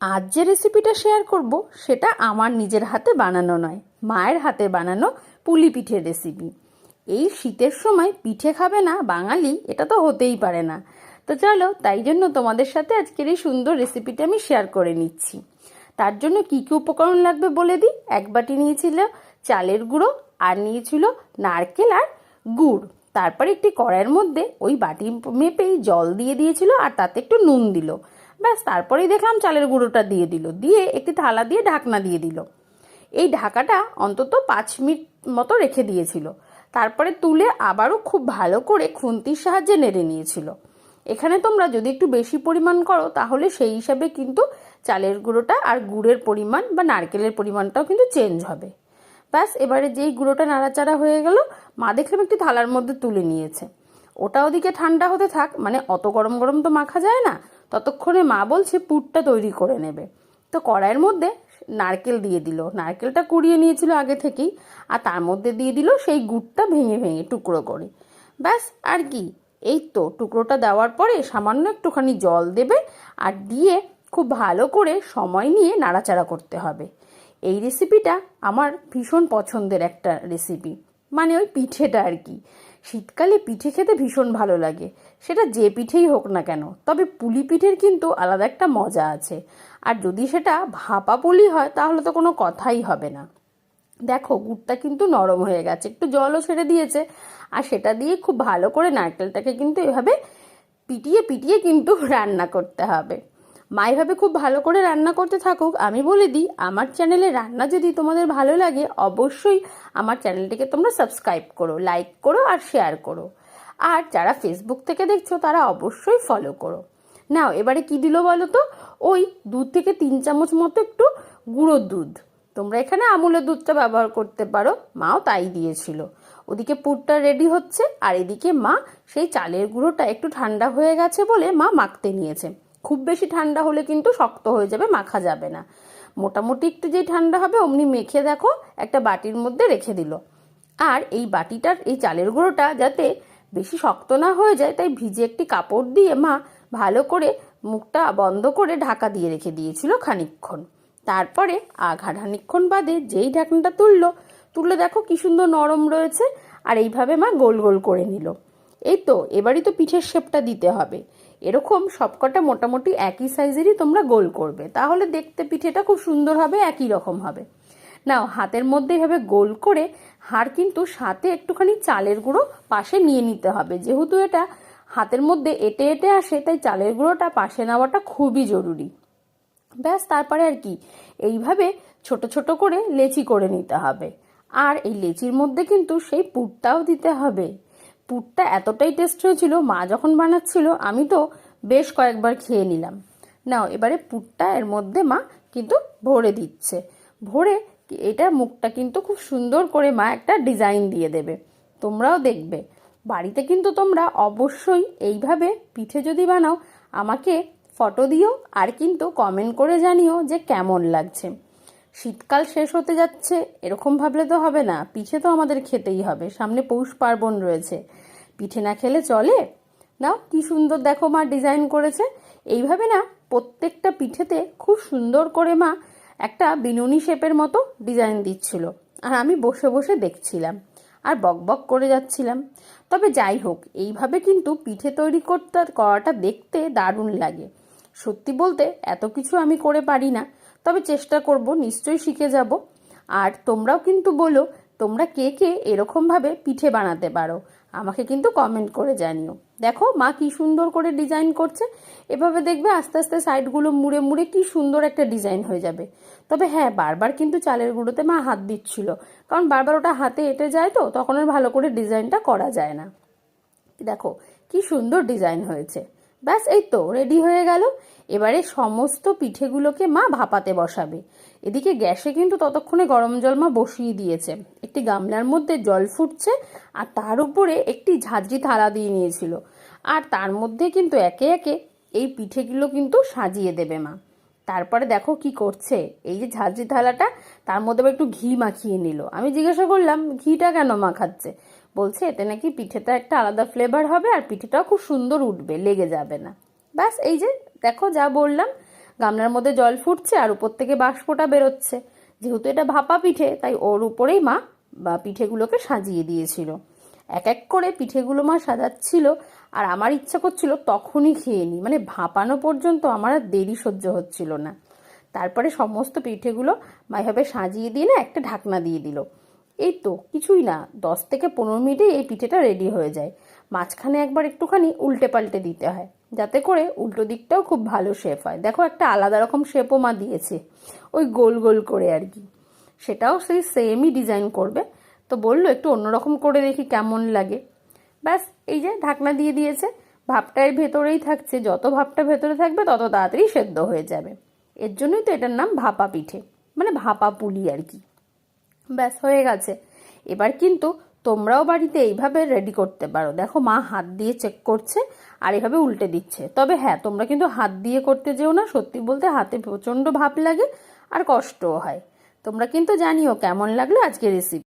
আজ যে রেসিপিটা শেয়ার করব, সেটা আমার নিজের হাতে বানানো নয়, মায়ের হাতে বানানো পুলি পিঠের রেসিপি এই শীতের সময় পিঠে খাবে না বাঙালি, এটা তো হতেই পারে না। তো চলো, তাই জন্য তোমাদের সাথে আজকের এই সুন্দর রেসিপিটা আমি শেয়ার করে নিচ্ছি। তার জন্য কি কি উপকরণ লাগবে বলে দিই? এক বাটি নিয়েছিল চালের গুঁড়ো, আর নিয়েছিল নারকেল আর গুড়। তারপরে একটি কড়াইয়ের মধ্যে ওই বাটি মেপেই জল দিয়ে দিয়েছিল, আর তাতে একটু নুন দিল। ব্যাস, তারপরেই দেখলাম চালের গুঁড়োটা দিয়ে দিল। দিয়ে একটি থালা দিয়ে ঢাকনা দিয়ে দিল। এই ঢাকাটা অন্তত পাঁচ মিনিট মতো রেখে দিয়েছিল। তারপরে তুলে আবারও খুব ভালো করে খুন্তির সাহায্যে নেড়ে নিয়েছিল। এখানে তোমরা যদি একটু বেশি পরিমাণ করো, তাহলে সেই হিসাবে কিন্তু চালের গুঁড়োটা আর গুড়ের পরিমাণ বা নারকেলের পরিমাণটাও কিন্তু চেঞ্জ হবে। ব্যাস, এবারে যেই গুঁড়োটা নাড়াচাড়া হয়ে গেল, মা দেখলাম একটি থালার মধ্যে তুলে নিয়েছে। ওটা ওদিকে ঠান্ডা হতে থাক মানে অত গরম গরম তো মাখা যায় না ততক্ষণে মা বলছে, পুরটা তৈরি করে নেবে। তো কড়াইয়ের মধ্যে নারকেল দিয়ে দিল। নারকেলটা কুড়িয়ে নিয়েছিল আগে থেকেই, আর তার মধ্যে দিয়ে দিল সেই গুড়টা ভেঙে ভেঙে টুকরো করে। ব্যাস, আর কি। এই তো, টুকরোটা দেওয়ার পরে সামান্য একটুখানি জল দেবে আর দিয়ে খুব ভালো করে সময় নিয়ে নাড়াচাড়া করতে হবে। এই রেসিপিটা আমার ভীষণ পছন্দের একটা রেসিপি মানে ওই পিঠেটা আর কি। শীতকালে পিঠে খেতে ভীষণ ভালো লাগে। সেটা যে পিঠেই হোক না কেন, তবে পুলি পিঠের কিন্তু আলাদা একটা মজা আছে। আর যদি সেটা ভাপা পুলি হয়, তাহলে তো কোনো কথাই হবে না। দেখো, গুড়টা কিন্তু নরম হয়ে গেছে, একটু জলও ছেড়ে দিয়েছে। আর সেটা দিয়ে খুব ভালো করে নারকেলটাকে কিন্তু এভাবে পিটিয়ে পিটিয়ে কিন্তু রান্না করতে হবে। মা এভাবে খুব ভালো করে রান্না করতে থাকুক, আমি বলে দিই, আমার চ্যানেলে রান্না যদি তোমাদের ভালো লাগে, অবশ্যই আমার চ্যানেলটিকে তোমরা সাবস্ক্রাইব করো লাইক করো আর শেয়ার করো। আর যারা ফেসবুক থেকে দেখছ, তারা অবশ্যই ফলো করো। নাও এবারে কি দিল বলো তো? ওই দুধ থেকে তিন চামচ মতো একটু গুঁড়োর দুধ। তোমরা এখানে আমুলের দুধটা ব্যবহার করতে পারো, মাও তাই দিয়েছিল। ওদিকে পুরটা রেডি হচ্ছে, আর এদিকে মা সেই চালের গুঁড়োটা একটু ঠান্ডা হয়ে গেছে বলে মা মাখতে নিয়েছে। খুব বেশি ঠান্ডা হলে কিন্তু শক্ত হয়ে যাবে, মাখা যাবে না। মোটামুটি একটু যেই ঠান্ডা হবে, অমনি মেখে দেখো, একটা বাটির মধ্যে রেখে দিল। আর এই বাটিটার, এই চালের গুঁড়োটা যাতে বেশি শক্ত না হয়ে যায়, তাই ভিজে একটি কাপড় দিয়ে মা ভালো করে মুখটা বন্ধ করে ঢাকা দিয়ে রেখে দিয়েছিল খানিকক্ষণ। তারপরে আঘা খানিকক্ষণ বাদে যেই ঢাকনাটা তুললো, তুললে দেখো কি সুন্দর নরম রয়েছে, আর এইভাবে মা গোল গোল করে নিল। এই তো, এবারই তো পিঠের শেপটা দিতে হবে। এরকম সবকটা মোটামুটি একই সাইজেরই তোমরা গোল করবে। তাহলে দেখতে পিঠেটা খুব সুন্দর হবে, একই রকম হবে। নাও, হাতের মধ্যে এভাবে গোল করে হাড় কিন্তু সাথে একটুখানি চালের গুঁড়ো পাশে নিয়ে নিতে হবে। যেহেতু এটা হাতের মধ্যে এটে এটে আসে, তাই চালের গুঁড়োটা পাশে নেওয়াটা খুবই জরুরি। ব্যাস, তারপরে আর কি, এইভাবে ছোট ছোট করে লেচি করে নিতে হবে। আর এই লেচির মধ্যে কিন্তু সেই পুরটাও দিতে হবে। পুরটা এতটাই টেস্ট হয়েছিল, মা যখন বানাচ্ছিল, আমি তো বেশ কয়েকবার খেয়ে নিলাম। নাও, এবারে পুরটা এর মধ্যে মা কিন্তু ভরে দিচ্ছে। ভরে এটা মুখটা কিন্তু খুব সুন্দর করে মা একটা ডিজাইন দিয়ে দেবে। তোমরাও দেখবে। বাড়িতে কিন্তু তোমরা অবশ্যই এইভাবে পিঠে যদি বানাও, আমাকে ফটো দিও আর কিন্তু কমেন্ট করে জানিও যে কেমন লাগছে। শীতকাল শেষ হতে যাচ্ছে, এরকম ভাবলে তো হবে না। পিঠে তো আমাদের খেতেই হবে, সামনে পৌষ পার্বণ রয়েছে। পিঠে না খেলে চলে? নাও, কি সুন্দর দেখো মা ডিজাইন করেছে। এইভাবে না, প্রত্যেকটা পিঠেতে খুব সুন্দর করে মা একটা বিনুনি শেপের মতো ডিজাইন দিচ্ছিল। আর আমি বসে বসে দেখছিলাম, আর বক বক করে যাচ্ছিলাম। তবে যাই হোক, এইভাবে কিন্তু পিঠে তৈরি করতে, করাটা দেখতে দারুণ লাগে। সত্যি বলতে, এত কিছু আমি করে পারি না। তবে চেষ্টা করব, নিশ্চয়ই শিখে যাব। আর তোমরাও কিন্তু বলো, তোমরা কে কে এরকমভাবে পিঠে বানাতে পারো। আমাকে কিন্তু কমেন্ট করে জানিও। দেখো, মা কি সুন্দর করে ডিজাইন করছে। এভাবে দেখবে আস্তে আস্তে সাইডগুলো মুড়ে মুড়ে কি সুন্দর একটা ডিজাইন হয়ে যাবে। তবে হ্যাঁ বারবার কিন্তু চালের গুঁড়োতে মা হাত দিচ্ছিল। কারণ বারবার ওটা হাতে এঁটে যায় তো, তখন আর ভালো করে ডিজাইনটা করা যায় না। দেখো, কি সুন্দর ডিজাইন হয়েছে। ব্যাস, এই তো রেডি হয়ে গেল। এবারে সমস্ত পিঠেগুলোকে মা ভাপাতে বসাবে। এদিকে গ্যাসে কিন্তু ততক্ষণে গরম জল মা বসিয়ে দিয়েছে। একটি গামলার মধ্যে জল ফুটছে আর তার উপরে একটি ঝাঁঝরি থালা দিয়ে নিয়েছিল। আর তার মধ্যে কিন্তু একে একে এই পিঠেগুলো কিন্তু সাজিয়ে দেবে মা। তারপরে দেখো কি করছে। এই যে ঝাঁঝরি থালাটা, তার মধ্যে একটু ঘি মাখিয়ে নিল। আমি জিজ্ঞাসা করলাম, ঘিটা কেন মাখাচ্ছে বলছে, এতে নাকি পিঠেটা একটা আলাদা ফ্লেভার হবে আর পিঠেটাও খুব সুন্দর উঠবে, লেগে যাবে না। ব্যাস, এই যে, দেখো যা বললাম। গামলার মধ্যে জল ফুটছে আর উপর থেকে বাষ্পটা বেরোচ্ছে। যেহেতু এটা ভাপা পিঠে, তাই ওর উপরেই মা বা পিঠেগুলোকে সাজিয়ে দিয়েছিল। এক এক করে পিঠেগুলো মা সাজাচ্ছিল আর আমার ইচ্ছা করছিল তখনই খেয়ে নিই মানে ভাপানো পর্যন্ত আমার আর দেরি সহ্য হচ্ছিল না। তারপরে সমস্ত পিঠেগুলো মা এভাবে সাজিয়ে দিয়ে না একটা ঢাকনা দিয়ে দিল। এই তো, কিছুই না। দশ থেকে পনেরো মিনিটে এই পিঠেটা রেডি হয়ে যায়। মাঝখানে একবার একটুখানি উল্টে পাল্টে দিতে হয়, যাতে করে উল্টো দিকটাও খুব ভালো শেপ হয়। দেখো, একটা আলাদা রকম শেপও মা দিয়েছে, ওই গোল গোল করে আর কি। সেটাও সেই সেমই ডিজাইন করবে। তো বলল, একটু অন্যরকম করে দেখি কেমন লাগে। ব্যাস, এই যে ঢাকনা দিয়ে দিয়েছে। ভাপটা এর ভেতরেই থাকছে। যত ভাপটা ভেতরে থাকবে, তত তাড়াতাড়ি সেদ্ধ হয়ে যাবে। এর জন্যই তো এটার নাম ভাপা পিঠে মানে ভাপা পুলি আর কি। ব্যাস, হয়ে গেছে। এবার কিন্তু তোমরাও বাড়িতে এইভাবে রেডি করতে পারো। দেখো, মা হাত দিয়ে চেক করছে আর এভাবে উল্টে দিচ্ছে। তবে হ্যাঁ তোমরা কিন্তু হাত দিয়ে করতে যেও না। সত্যি বলতে হাতে প্রচণ্ড ভাব লাগে আর কষ্টও হয়। তোমরা কিন্তু জানিও কেমন লাগল আজকে রেসিপি